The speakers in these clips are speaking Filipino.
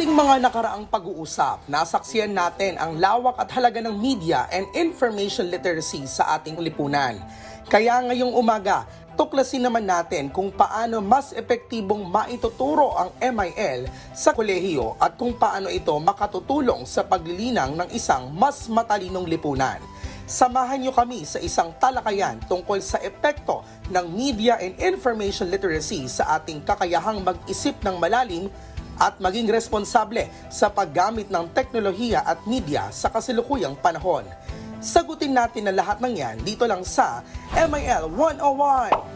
ating mga nakaraang pag-uusap, nasaksiyan natin ang lawak at halaga ng media and information literacy sa ating lipunan. Kaya ngayong umaga, tuklasin naman natin kung paano mas epektibong maituturo ang MIL sa kolehiyo at kung paano ito makatutulong sa paglilinang ng isang mas matalinong lipunan. Samahan niyo kami sa isang talakayan tungkol sa epekto ng media and information literacy sa ating kakayahang mag-isip ng malalim at maging responsable sa paggamit ng teknolohiya at media sa kasilukuyang panahon. Sagutin natin ang lahat ng yan dito lang sa MIL 101.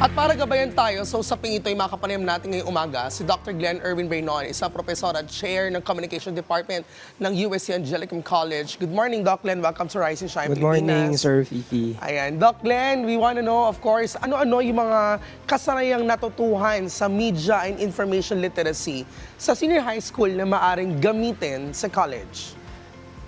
At para gabayan tayo sa usaping ito ay makapanayam natin ngayong umaga si Dr. Glenn Erwin Reynon, isang profesor at chair ng Communication Department ng USC Angelicum College. Good morning, Doc Glenn. Welcome to Rise and Shine Good morning. Sir Fifi. Ayan. Doc Glenn, we want to know, of course, ano-ano yung mga kasanayang natutuhan sa media and information literacy sa senior high school na maaring gamitin sa college?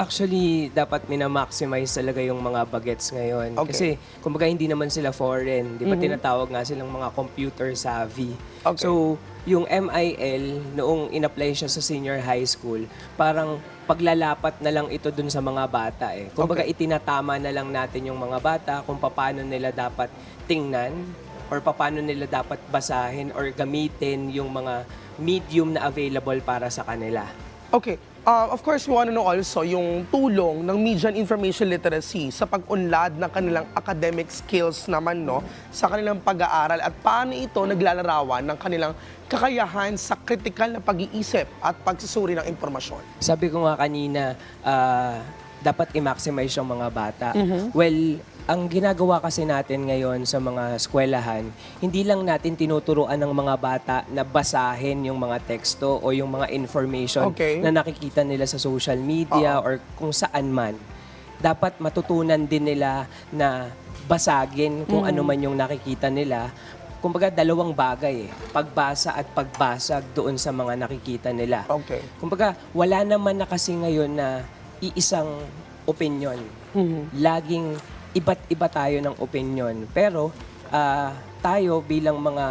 Actually, dapat minamaximize talaga yung mga bagets ngayon. Okay. Kasi, kumbaga, hindi naman sila foreign. Di ba tinatawag nga silang mga computer savvy. Okay. So, yung MIL, noong in-apply siya sa senior high school, parang paglalapat na lang ito dun sa mga bata eh. Kumbaga, Okay. itinatama na lang natin yung mga bata kung paano nila dapat tingnan or paano nila dapat basahin or gamitin yung mga medium na available para sa kanila. Okay. Uh, of course, we want to know also yung tulong ng media and information literacy sa pag-unlad ng kanilang academic skills naman, no? Sa kanilang pag-aaral at paano ito naglalarawan ng kanilang kakayahan sa kritikal na pag-iisip at pagsusuri ng impormasyon. Sabi ko nga kanina, ah, dapat i-maximize yung mga bata. Well, ang ginagawa kasi natin ngayon sa mga eskwelahan, hindi lang natin tinuturuan ng mga bata na basahin yung mga teksto o yung mga information Okay. na nakikita nila sa social media or kung saan man. Dapat matutunan din nila na basagin kung ano man yung nakikita nila kumbaga dalawang bagay eh. Pagbasa at pagbasag doon sa mga nakikita nila. Okay. Kumbaga, wala naman na kasi ngayon na iisang opinion. Laging iba't iba tayo ng opinion. Pero ah, tayo bilang mga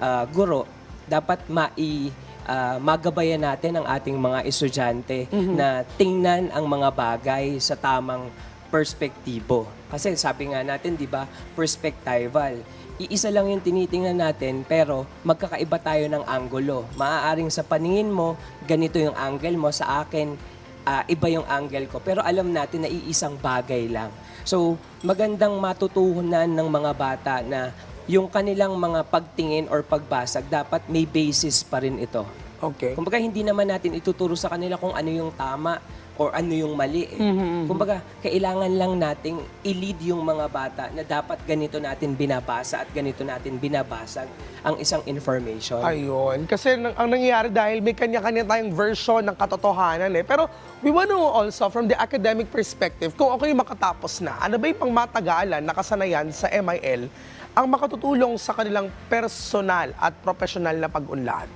ah, guro, dapat mai ah, magabayan natin ang ating mga estudyante na tingnan ang mga bagay sa tamang perspektibo. Kasi sabi nga natin, di ba, perspectival iisa lang yung tinitingnan natin pero magkakaiba tayo ng anggulo. Maaaring sa paningin mo, ganito yung angle mo, sa akin, ah, iba yung angle ko. Pero alam natin na iisang bagay lang. So, magandang matutuhunan ng mga bata na yung kanilang mga pagtingin or pagbasag, dapat may basis pa rin ito. Okay. Kumbaga, hindi naman natin ituturo sa kanila kung ano yung tama or ano yung mali. Eh. Kumbaga, kailangan lang nating i-lead yung mga bata na dapat ganito natin binabasa at ganito natin binabasag ang isang information. Ayun. Kasi nang, ang nangyayari dahil may kanya-kanya tayong version ng katotohanan eh. Pero we want to also from the academic perspective, kung ako yung makatapos na, ano ba yung pangmatagalan na kasanayan sa MIL ang makatutulong sa kanilang personal at professional na pag-unlad?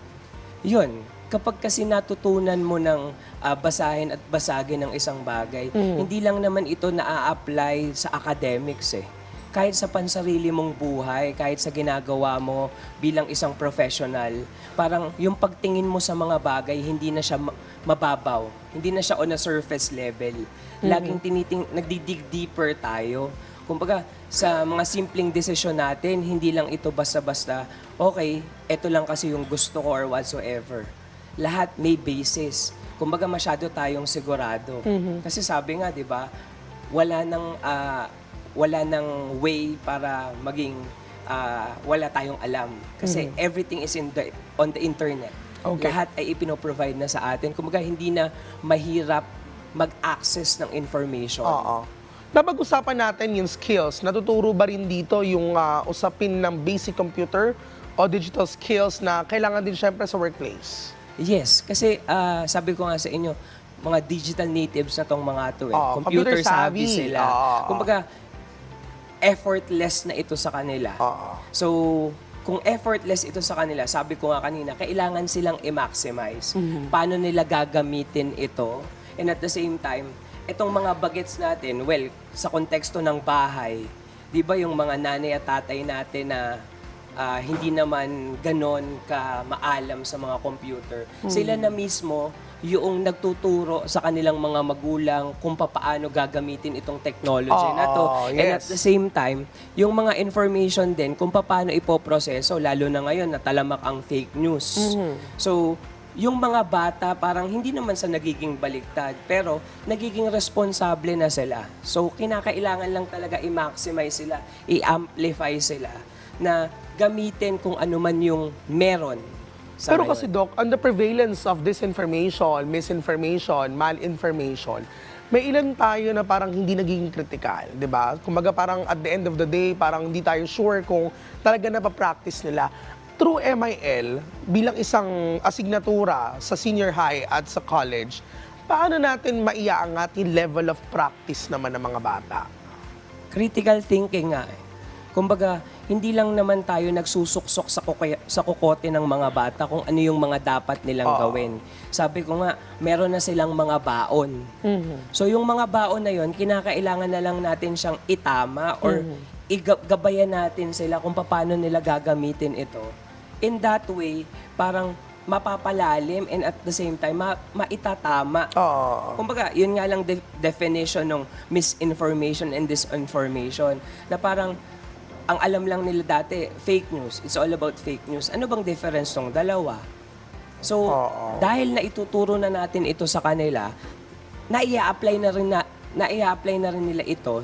Yun, kapag kasi natutunan mo ng ah, basahin at basagin ng isang bagay, hindi lang naman ito na-apply sa academics eh. Kahit sa pansarili mong buhay, kahit sa ginagawa mo bilang isang professional, parang yung pagtingin mo sa mga bagay, hindi na siya ma- mababaw. Hindi na siya on a surface level. Laging tiniting, nagdidig deeper tayo. Kumbaga, sa mga simpleng desisyon natin, hindi lang ito basta-basta, okay, ito lang kasi yung gusto ko or whatsoever. Lahat may basis. Kumbaga, masyado tayong sigurado. Kasi sabi nga, di ba, wala nang, ah, wala nang way para maging ah, wala tayong alam. Kasi everything is in the, on the internet. Okay. Lahat ay ipinoprovide na sa atin. Kumbaga, hindi na mahirap mag-access ng information. Oo. Napag-usapan natin yung skills. Natuturo ba rin dito yung ah, usapin ng basic computer o digital skills na kailangan din syempre sa workplace? Yes, kasi ah, sabi ko nga sa inyo, mga digital natives na tong mga to eh. Oo, computer, computer savvy. savvy sila. Oo. Kumbaga, effortless na ito sa kanila. Oo. So, kung effortless ito sa kanila, sabi ko nga kanina, kailangan silang i-maximize. Mm-hmm. Paano nila gagamitin ito? And at the same time, itong mga bagets natin, well, sa konteksto ng bahay, di ba yung mga nanay at tatay natin na ah, hindi naman ganon ka maalam sa mga computer. Sila na mismo yung nagtuturo sa kanilang mga magulang kung paano gagamitin itong technology na to. Oo, And at yes. the same time, yung mga information din kung paano ipoproseso, lalo na ngayon natalamak ang fake news. So, yung mga bata parang hindi naman sa nagiging baliktad, pero nagiging responsable na sila. So, kinakailangan lang talaga i-maximize sila, i-amplify sila na gamitin kung ano man yung meron sa Pero ngayon. kasi Doc, on the prevalence of disinformation, misinformation, malinformation, may ilan tayo na parang hindi nagiging critical, di ba? Kumbaga parang at the end of the day, parang hindi tayo sure kung talaga napapractice nila. Through MIL, bilang isang asignatura sa senior high at sa college, paano natin maiaangat yung level of practice naman ng mga bata? critical thinking nga eh. Kumbaga, hindi lang naman tayo nagsusuksok sa, kukoy- sa kukote ng mga bata kung ano yung mga dapat nilang Oo. gawin. Sabi ko nga, meron na silang mga baon. So yung mga baon na yon, kinakailangan na lang natin siyang itama or igabayan natin sila kung paano nila gagamitin ito. In that way, parang mapapalalim and at the same time, ma- maitatama Oo. Kumbaga, yun nga lang de- definition ng misinformation and disinformation. Na parang, ang alam lang nila dati, fake news. It's all about fake news. Ano bang difference ng dalawa? So, Oo. dahil na ituturo na natin ito sa kanila, na-i-apply na rin na, na-i-apply na rin nila ito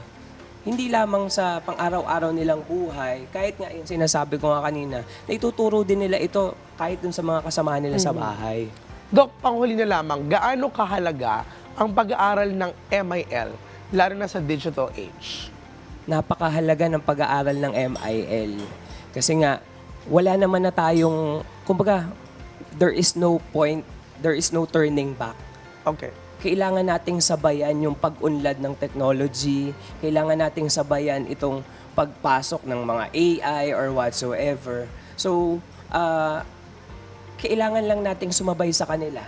hindi lamang sa pang-araw-araw nilang buhay, kahit nga yung sinasabi ko nga kanina, na ituturo din nila ito kahit dun sa mga kasama nila sa bahay. Doc, panghuli na lamang, gaano kahalaga ang pag-aaral ng MIL, lalo na sa digital age? Napakahalaga ng pag-aaral ng MIL. Kasi nga, wala naman na tayong, kumbaga, there is no point, there is no turning back. Okay. Kailangan nating sabayan yung pag-unlad ng technology, kailangan nating sabayan itong pagpasok ng mga AI or whatsoever. So, ah, kailangan lang nating sumabay sa kanila.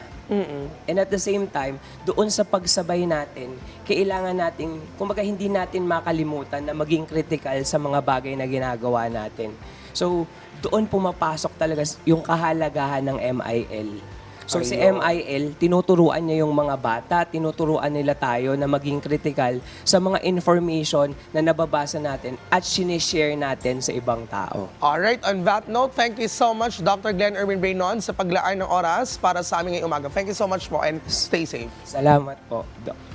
And at the same time, doon sa pagsabay natin, kailangan natin, kumbaga hindi natin makalimutan na maging critical sa mga bagay na ginagawa natin. So, doon pumapasok talaga yung kahalagahan ng MIL. So, si Ayun. MIL, tinuturuan niya yung mga bata, tinuturuan nila tayo na maging critical sa mga information na nababasa natin at sinishare natin sa ibang tao. Alright, on that note, thank you so much, Dr. Glenn Erwin Raynon, sa paglaan ng oras para sa amin ngayong umaga. Thank you so much po and stay safe. Salamat po, Doc.